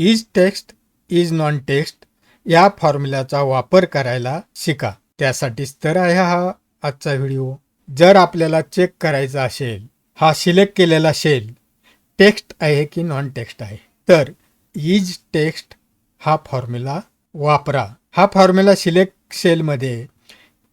Is text is non text या फॉर्म्युलाचा वापर करायला शिका. त्यासाठीच तर आहे हा आजचा व्हिडिओ जर आपल्याला चेक करायचा असेल हा सिलेक्ट केलेला शेल टेक्स्ट आहे की नॉन टेक्स्ट आहे? तर इज टेक्स्ट हा फॉर्म्युला वापरा. हा फॉर्म्युला सिलेक्ट सेलमध्ये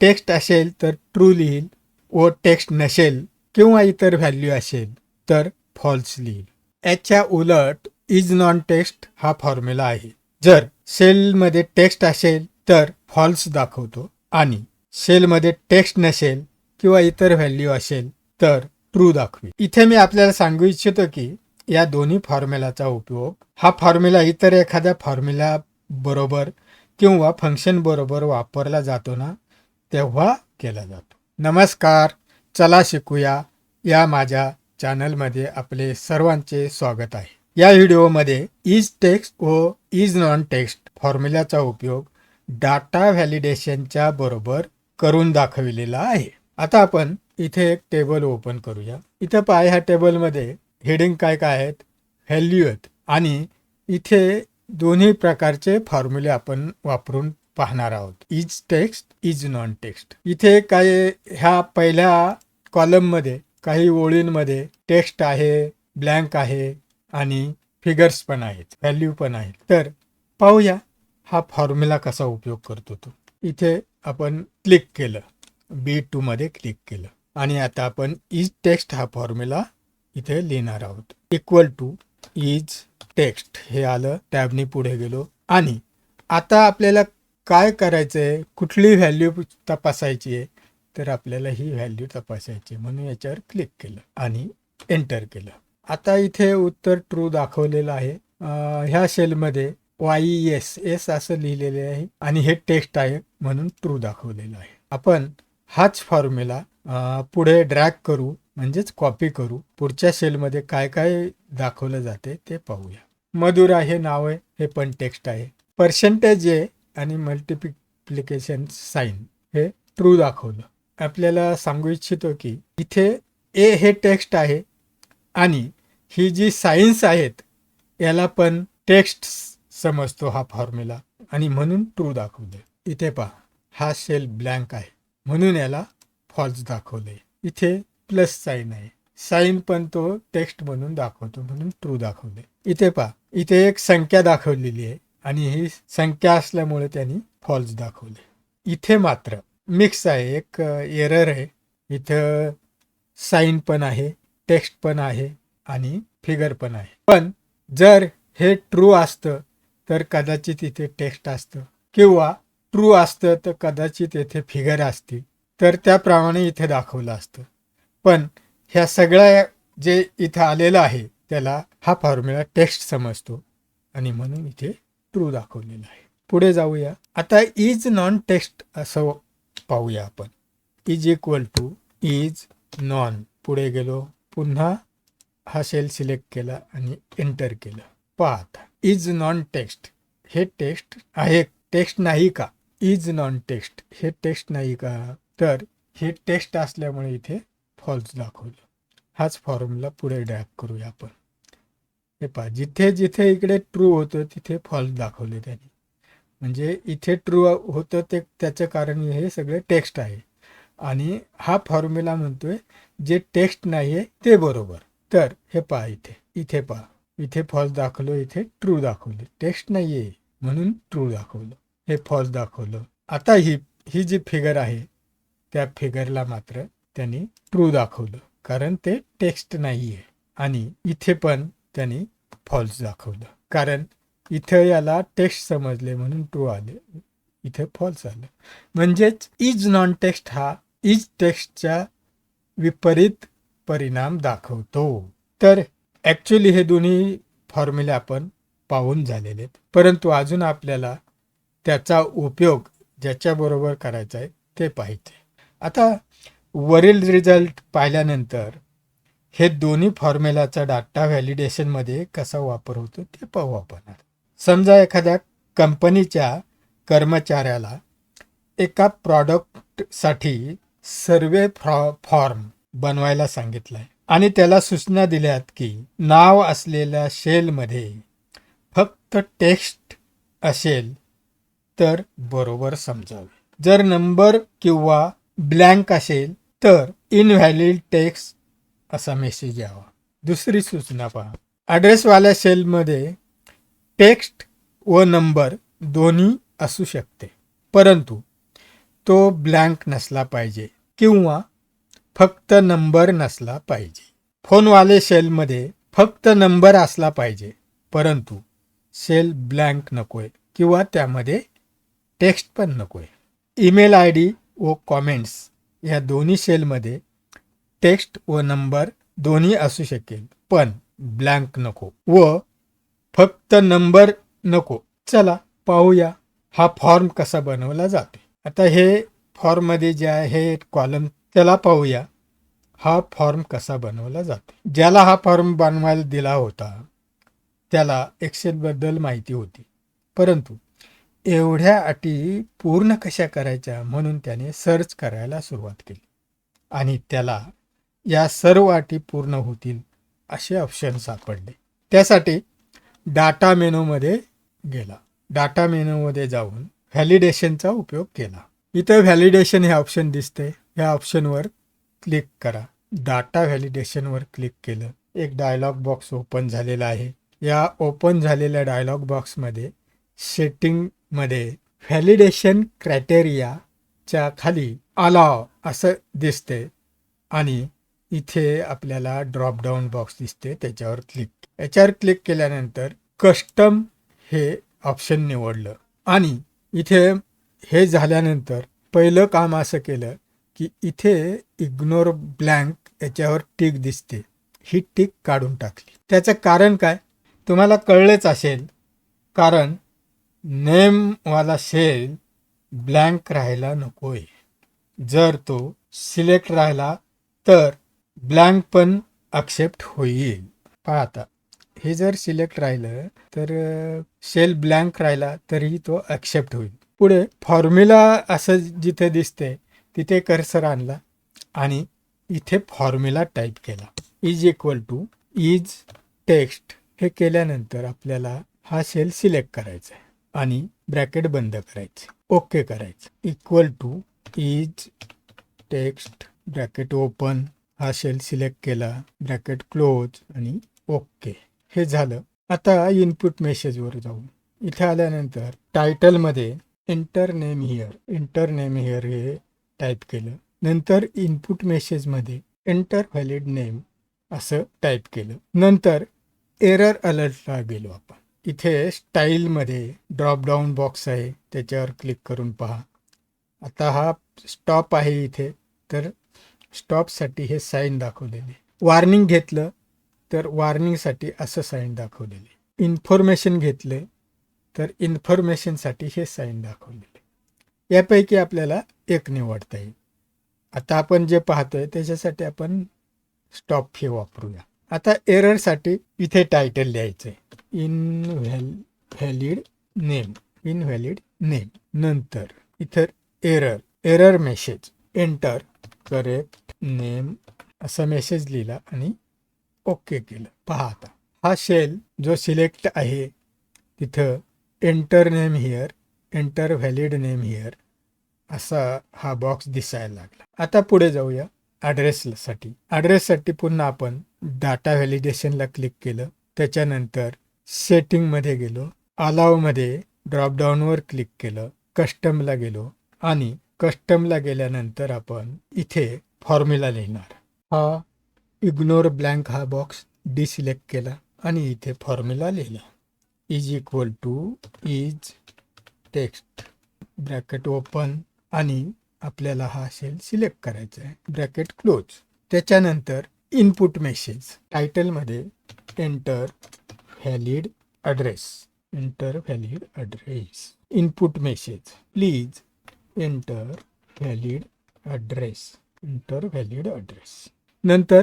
टेक्स्ट असेल तर ट्रू लिहील व टेक्स्ट नसेल किंवा इतर व्हॅल्यू असेल तर फॉल्स लिहील याच्या उलट इज नॉन टेक्स्ट हा फॉर्म्युला आहे. जर सेलमध्ये टेक्स्ट असेल तर फॉल्स दाखवतो आणि सेलमध्ये टेक्स्ट नसेल किंवा इतर व्हॅल्यू असेल तर ट्रू दाखवी. इथे मी आपल्याला सांगू इच्छितो की या दोन्ही फॉर्म्युलाचा उपयोग हा फॉर्म्युला इतर एखाद्या फॉर्म्युला बरोबर किंवा फंक्शन बरोबर वापरला जातो ना तेव्हा केला जातो. नमस्कार चला शिकूया. या माझ्या चॅनलमध्ये आपले सर्वांचे स्वागत आहे. या व्हिडिओमध्ये इज टेक्स्ट व इज नॉन टेक्स्ट फॉर्म्युलाचा उपयोग डाटा व्हॅलिडेशनच्या बरोबर करून दाखविलेला आहे. आता आपण इथे एक टेबल ओपन करूया. इथं पाय ह्या टेबलमध्ये हेडिंग काय काय आहेत व्हॅल्यू आहेत आणि इथे दोन्ही प्रकारचे फॉर्म्युले आपण वापरून पाहणार आहोत. Is text is non text इथे काय ह्या पहिल्या कॉलममध्ये काही ओळींमध्ये टेक्स्ट आहे ब्लँक आहे आणि फिगर्स पण आहेत व्हॅल्यू पण आहेत. तर पाहूया हा फॉर्म्युला कसा उपयोग करतो तो. इथे आपण क्लिक केलं बी टू मध्ये क्लिक केलं. आणि आता आपण इज टेक्स्ट हा फॉर्म्युला इथे लिहिणार आहोत. इक्वल टू इज टेक्स्ट हे आलं टॅबनी पुढे गेलो. आणि आता आपल्याला काय करायचंय कुठली व्हॅल्यू तपासायची आहे? तर आपल्याला ही व्हॅल्यू तपासायची म्हणून याच्यावर क्लिक केलं आणि एंटर केलं. आता इथे उत्तर ट्रू दाखवलेलं आहे. ह्या सेलमध्ये वाय एस एस असं लिहिलेले आहे आणि हे टेक्स्ट आहे म्हणून ट्रू दाखवलेलं आहे. आपण हाच फॉर्म्युला पुढे ड्रॅग करू म्हणजेच कॉपी करू. पुढच्या सेलमध्ये काय काय दाखवलं जाते ते पाहूया. मधुरा हे नाव आहे हे पण टेक्स्ट आहे. पर्सेंटेज आहे आणि मल्टिप्लिकेशन साईन हे ट्रू दाखवलं. आपल्याला सांगू इच्छितो की इथे ए हे टेक्स्ट आहे आणि ही जी सायन्स आहेत याला पण टेक्स्ट समजतो हा फॉर्म्युला. आणि म्हणून ट्रू दाखवले इथे पहा हा सेल ब्लँक आहे. म्हणून याला फॉल्स दाखवले इथे प्लस साईन आहे. साईन पण तो टेक्स्ट म्हणून दाखवतो म्हणून ट्रू दाखवले इथे पहा इथे एक संख्या दाखवलेली आहे. आणि ही संख्या असल्यामुळे त्यांनी फॉल्स दाखवले. इथे मात्र मिक्स आहे. एक एरर आहे. इथं साईन पण आहे टेक्स्ट पण आहे. आणि फिगर पण आहे. पण जर हे ट्रू असतं तर कदाचित इथे टेक्स्ट असतं. किंवा ट्रू असतं तर कदाचित येथे फिगर असती तर त्याप्रमाणे इथे दाखवलं असतं. पण ह्या सगळ्या जे इथं आलेलं आहे त्याला हा फॉर्म्युला टेक्स्ट समजतो. आणि म्हणून इथे ट्रू दाखवलेलं आहे. पुढे जाऊया. आता इज नॉन टेक्स्ट असं पाहूया आपण. Is equal to is non पुढे गेलो. पुन्हा हा सेल सिलेक्ट केला आणि एंटर केलं. पाहता इज नॉन टेक्स्ट हे टेक्स्ट आहे टेक्स्ट नाही का? इज नॉन टेक्स्ट हे टेक्स्ट नाही का? तर हे टेक्स्ट असल्यामुळे इथे फॉल्स दाखवलं. हाच फॉर्म्युला पुढे ड्रॅग करूया आपण. हे पहा जिथे जिथे इकडे ट्रू होतं तिथे फॉल्स दाखवले त्यांनी. म्हणजे इथे ट्रू होतं ते त्याचं कारण हे सगळे टेक्स्ट आहे. आणि हा फॉर्म्युला म्हणतोय जे टेक्स्ट नाही आहे ते बरोबर. तर हे पहा इथे. इथे पहा. इथे फॉल्स दाखवलं इथे ट्रू दाखवले. टेक्स्ट नाही आहे म्हणून ट्रू दाखवलं. हे फॉल्स दाखवलं. आता ही ही जी फिगर आहे त्या फिगरला मात्र त्यांनी ट्रू दाखवलं. कारण ते टेक्स्ट नाही आहे आणि इथे पण त्यांनी फॉल्स दाखवलं. कारण इथं याला टेक्स्ट समजले म्हणून ट्रू आले. इथे फॉल्स आलं. म्हणजेच इज नॉन टेक्स्ट हा इज टेक्स्टच्या विपरीत परिणाम दाखवतो. तर ॲक्च्युली हे दोन्ही फॉर्म्युले आपण पाहून झालेले आहेत. परंतु अजून आपल्याला त्याचा उपयोग ज्याच्याबरोबर करायचा आहे ते पाहिजे आता वरील रिझल्ट पाहिल्यानंतर हे दोन्ही फॉर्म्युलाचा डाटा व्हॅलिडेशनमध्ये कसा वापर होतो ते पाहू आपण समजा एखाद्या कंपनीच्या कर्मचाऱ्याला एका प्रॉडक्टसाठी सर्वे फ्रॉ फॉर्म बनवायला सांगितलाय. आणि त्याला सूचना दिल्यात की नाव असलेल्या शेलमध्ये फक्त फक्त टेक्स्ट असेल तर बरोबर समजावे. जर नंबर किंवा ब्लँक असेल तर इनव्हॅलिड टेक्स्ट असा मेसेज यावा. दुसरी सूचना पहा. ॲड्रेसवाल्या सेलमध्ये टेक्स्ट व नंबर दोन्ही असू शकते परंतु तो ब्लँक नसला पाहिजे किंवा फक्त नंबर नसला पाहिजे. फोनवाले सेलमध्ये फक्त नंबर असला पाहिजे. परंतु सेल ब्लँक नकोय किंवा त्यामध्ये टेक्स्ट पण नकोय. ईमेल आय डी व कॉमेंट्स ह्या दोन्ही सेलमध्ये टेक्स्ट व नंबर दोन्ही असू शकेल पण ब्लँक नको व फक्त नंबर नको. चला पाहूया हा फॉर्म कसा बनवला जातो आता हे फॉर्ममध्ये जे आहे हे कॉलम त्याला पाहूया. हा फॉर्म कसा बनवला जातो? ज्याला हा फॉर्म बनवायला दिला होता त्याला एक्सेलबद्दल माहिती होती. परंतु एवढ्या अटी पूर्ण कशा करायच्या म्हणून त्याने सर्च करायला सुरुवात केली. आणि त्याला या सर्व अटी पूर्ण होतील असे ऑप्शन सापडले. त्यासाठी डाटा मेनूमध्ये गेला. डाटा मेनूमध्ये जाऊन व्हॅलिडेशनचा उपयोग केला. इथं व्हॅलिडेशन हे ऑप्शन दिसते ह्या ऑप्शनवर क्लिक करा. डाटा व्हॅलिडेशनवर क्लिक केलं. एक डायलॉग बॉक्स ओपन झालेला आहे. या ओपन झालेल्या डायलॉग बॉक्समध्ये सेटिंगमध्ये व्हॅलिडेशन क्रायटेरियाच्या खाली अलाव असं दिसते आणि इथे आपल्याला ड्रॉप डाऊन बॉक्स दिसते त्याच्यावर क्लिक याच्यावर क्लिक केल्यानंतर कस्टम हे ऑप्शन निवडलं. आणि इथे हे झाल्यानंतर पहिलं काम असं केलं की इथे इग्नोर ब्लँक याच्यावर टिक दिसते. ही टिक काढून टाकली. त्याचं कारण काय? तुम्हाला कळलेच असेल. कारण नेमवाला सेल ब्लँक राहायला नकोय. जर तो सिलेक्ट राहिला तर ब्लँक पण अक्सेप्ट होईल. पहा आता. हे जर सिलेक्ट राहिलं तर सेल ब्लँक राहिला तरीही तो ॲक्सेप्ट होईल. पुढे फॉर्म्युला असं जिथे दिसते तिथे कर्सर आणला आणि इथे फॉर्म्युला टाईप केला. Is equal to is text हे केल्यानंतर आपल्याला हा सेल सिलेक्ट करायचा आहे आणि ब्रॅकेट बंद करायचे. ओके करायचं. Equal to is text bracket open हा सेल सिलेक्ट केला. ब्रॅकेट क्लोज आणि ओके हे झालं. आता इनपुट मेसेजवर जाऊ. इथे आल्यानंतर टायटलमध्ये enter name here enter name here हे टाईप केलं. नंतर इनपुट मेसेजमध्ये एंटर व्हॅलिड नेम असं टाईप केलं. नंतर एरर अलर्टला गेलो आपण. इथे स्टाईलमध्ये ड्रॉपडाऊन बॉक्स आहे. त्याच्यावर क्लिक करून पहा. आता हा स्टॉप आहे इथे. तर स्टॉपसाठी हे साईन दाखवलेले. वॉर्निंग घेतलं तर वॉर्निंगसाठी असं साईन दाखवलेले. इन्फॉर्मेशन घेतले तर इन्फॉर्मेशनसाठी हे साईन दाखवलेले. यापैकी आपल्याला एक निवडता येईल. आता आपण जे पाहतोय त्याच्यासाठी आपण स्टॉप फी वापरूया. आता एररसाठी इथे टायटल लिहायचं आहे इनव्हॅल valid name in valid name नंतर इथं error error message enter correct name असा मेसेज लिहिला आणि ओके केलं. पहा आता. हा शेल जो सिलेक्ट आहे तिथं enter name here enter valid name here असा हा बॉक्स दिसायला लागला. आता पुढे जाऊया ॲड्रेससाठी ॲड्रेससाठी पुन्हा आपण डाटा व्हॅलिडेशनला क्लिक केलं. त्याच्यानंतर सेटिंगमध्ये गेलो. अलावमध्ये ड्रॉपडाऊनवर क्लिक केलं. कस्टमला गेलो. आणि कस्टमला गेल्यानंतर आपण इथे फॉर्म्युला लिहिणार. हा इग्नोर ब्लँक हा बॉक्स डिसिलेक्ट केला. आणि इथे फॉर्म्युला लिहिला. Is equal to is text bracket open आणि आपल्याला हा सेल सिलेक्ट करायचा आहे. ब्रॅकेट क्लोज त्याच्यानंतर input message टायटलमध्ये enter valid address enter valid address input message please enter valid address enter valid address नंतर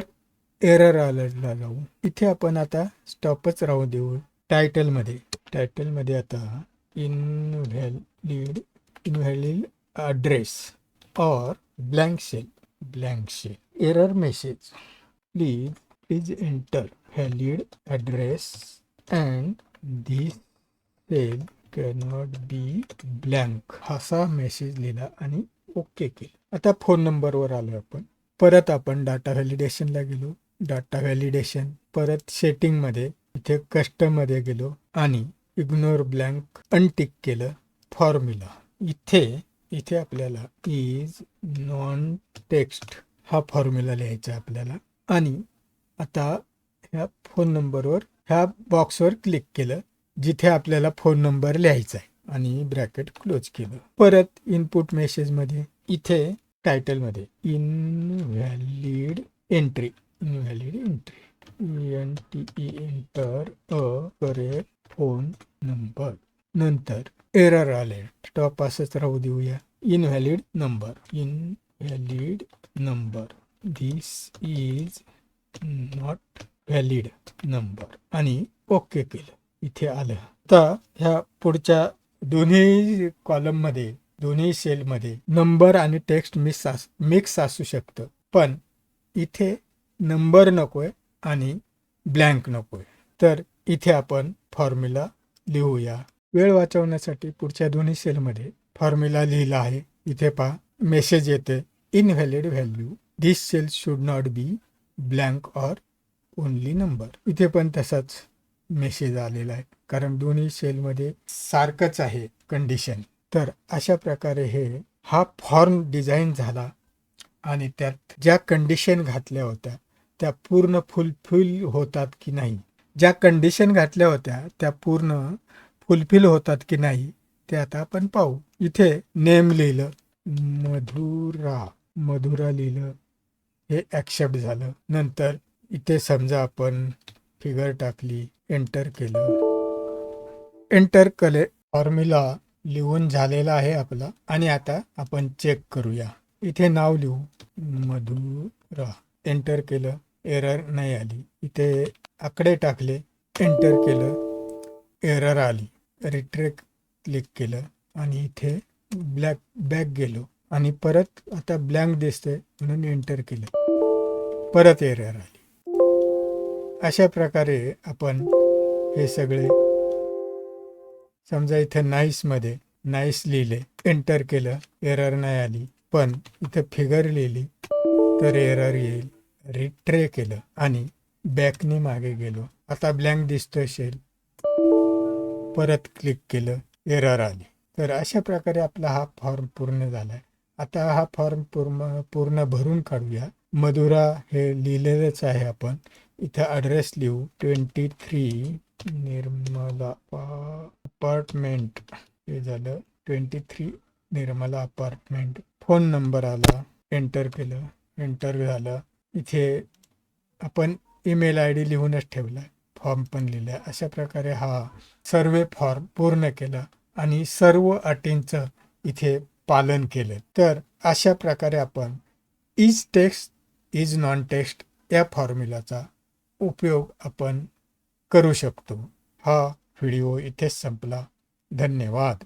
एरर अलर्टला जाऊ. इथे आपण आता स्टॉपच राहू देऊ. टायटलमध्ये टायटलमध्ये आता invalid invalid address or blank cell blank cell error message. Please please enter valid address and this cell cannot be blank असा मेसेज लिहिला आणि ओके केलं आता फोन नंबरवर आलो आपण परत आपण डाटा व्हॅलिडेशनला गेलो डाटा व्हॅलिडेशन परत सेटिंगमध्ये इथे कस्टममध्ये गेलो आणि इग्नोर ब्लँक अनटिक केलं फॉर्म्युला इथे इथे आपल्याला इज नॉन टेक्स्ट हा फॉर्म्युला लिहायचा आहे आपल्याला. आणि आता ह्या फोन नंबरवर ह्या बॉक्सवर क्लिक केलं जिथे आपल्याला फोन नंबर लिहायचा आहे. आणि ब्रॅकेट क्लोज केलं. परत इनपुट मेसेजमध्ये इथे टायटलमध्ये invalid entry invalid entry N T E enter a correct phone number नंतर एरर अलर्ट स्टॉप असंच राहू देऊया. Invalid number invalid number this is not valid number आणि ओके केलं. इथे आलं. आता ह्या पुढच्या दोन्ही कॉलममध्ये दोन्ही सेलमध्ये नंबर आणि टेक्स्ट मिक्स अस मिक्स असू शकतं. पण इथे नंबर नकोय. आणि ब्लँक नकोय. तर इथे आपण फॉर्म्युला लिहूया. वेळ वाचवण्यासाठी पुढच्या दोन्ही सेलमध्ये फॉर्म्युला लिहिला आहे. इथे पहा मेसेज येते. Invalid value this cell should not be blank or only number इथे पण तसाच मेसेज आलेला आहे. कारण दोन्ही सेलमध्ये सारखंच आहे कंडिशन तर अशा प्रकारे हे हा फॉर्म डिझाईन झाला आणि त्यात ज्या कंडिशन घातल्या होत्या त्या पूर्ण फुलफिल होतात की नाही? ज्या कंडिशन घातल्या होत्या त्या पूर्ण फुलफिल होतात की नाही ते आता आपण पाहू. इथे नेम लिहिलं. मधुरा मधुरा लिहिलं. हे ॲक्सेप्ट झालं. नंतर इथे समजा आपण फिगर टाकली एंटर केलं. एंटर कले फॉर्म्युला लिहून झालेला आहे आपला. आणि आता आपण चेक करूया. इथे नाव लिहू. मधुरा. एंटर केलं. एरर नाही आली. इथे आकडे टाकले एंटर केलं एरर आली. रिट्रेक क्लिक केलं आणि इथे ब्लॅक बॅक गेलो आणि परत आता ब्लँक दिसतंय म्हणून एंटर केलं. परत एरर आली. अशा प्रकारे आपण हे सगळे समजा इथे नाईसमध्ये नाईस लिहिले एंटर केलं एरर नाही आली. पण इथे फिगर लिहिली तर एरर येईल. रिट्रे केलं आणि बॅकने मागे गेलो. आता ब्लँक दिसतोय शेल परत क्लिक केलं एरर आली. तर अशा प्रकारे आपला हा फॉर्म पूर्ण झालाय. आता हा फॉर्म पूर्ण पूर्ण भरून काढूया. मधुरा हे लिहिलेलंच आहे आपण. इथं ॲड्रेस लिहू. ट्वेंटी थ्री निर्मला अपार्टमेंट हे झालं. Twenty three Nirmala apartment phone number आला. एंटर केलं. एंटर झालं. इथे आपण ईमेल आय डी लिहूनच ठेवला फॉर्म पण लिहिला अशा प्रकारे हा सर्वे फॉर्म पूर्ण केला आणि सर्व अटींचं इथे पालन केलं. तर अशा प्रकारे आपण is text is non text या फॉर्म्युलाचा उपयोग आपण करू शकतो. हा व्हिडिओ इथेच संपला. धन्यवाद.